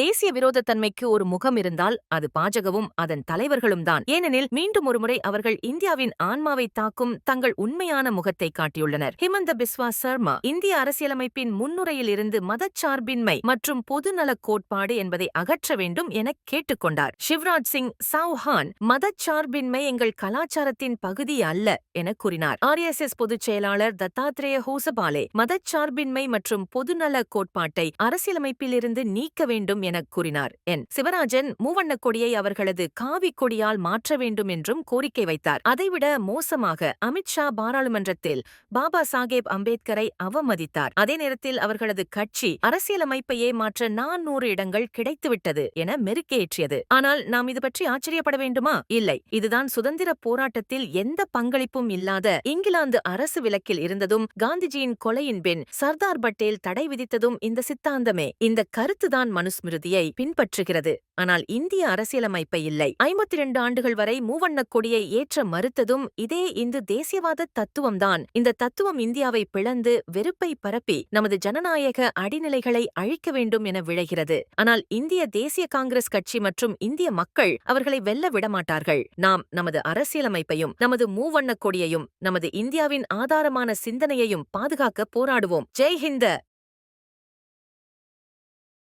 தேசிய விரோதத்தன்மைக்கு ஒரு முகம் இருந்தால் அது பாஜகவும் அதன் தலைவர்களும் தான். ஏனெனில் மீண்டும் ஒருமுறை அவர்கள் இந்தியாவின் ஆன்மாவை தாக்கும் தங்கள் உண்மையான முகத்தை காட்டியுள்ளனர். ஹிமந்த பிஸ்வா சர்மா இந்திய அரசியலமைப்பின் முன்னுரையில் இருந்து மதச்சார்பின்மை மற்றும் பொதுநலக் கோட்பாடு என்பதை அகற்ற வேண்டும் என கேட்டுக்கொண்டார் சிவராஜ் சிங் சௌஹான் மதச்சார்பின்மை எங்கள் கலாச்சாரத்தின் பகுதி அல்ல என கூறினார். ஆர். எஸ். எஸ். பொதுச் செயலாளர் தத்தாத்ரேய ஹோசபாலே மதச்சார்பின்மை மற்றும் பொதுநல கோட்பாட்டை அரசியலமைப்பிலிருந்து நீக்க வேண்டும் என கூறினார். என் சிவராஜன் மூவண்ணக் கொடியை அவர்களது காவிக் கொடியால் மாற்ற வேண்டும் என்றும் கோரிக்கை வைத்தார். அதைவிட மோசமாக அமித்ஷா பாராளுமன்றத்தில் பாபா சாஹேப் அம்பேத்கரை அவமதித்தார். அதே நேரத்தில் அவர்களது கட்சி அரசியலமைப்பையே மாற்ற நானூறு இடங்கள் கிடைத்துவிட்டது என மெருக்கேற்றியது. ஆனால் நாம் இது பற்றி ஆச்சரியப்பட வேண்டுமா? இல்லை. இதுதான் சுதந்திர போராட்டத்தில் எந்த பங்களிப்பும் இல்லாத இங்கிலாந்து அரசு விலக்கில் இருந்ததும் காந்திஜியின் கொலையின் பின் சர்தார் பட்டேல் தடை விதித்ததும் இந்த சித்தாந்தமே. இந்த கருத்துதான் மனுஸ்மிருதியை பின்பற்றுகிறது. ஆனால் இந்திய அரசியலமைப்பை இல்லை. ஐம்பத்தி இரண்டு ஆண்டுகள் வரை மூவண்ணக் கொடியை ஏற்ற மறுத்ததும் இதே இந்து தேசியவாத தத்துவம்தான். இந்த தத்துவம் இந்தியாவை பிளந்து வெறுப்பை பரப்பி நமது ஜனநாயக அடிநிலைகளை அழிக்க வேண்டும் என விழைகிறது. ஆனால் இந்திய தேசிய காங்கிரஸ் கட்சி மற்றும் இந்திய மக்கள் அவர்களை வெல்ல விடமாட்டார்கள். நாம் நமது அரசியலமைப்பையும் நமது மூவண்ணக் கொடியையும் நமது இந்தியாவின் ஆதாரமான சிந்தனையையும் பாதுகாக்க போராடுவோம். ஜெய் ஹிந்த!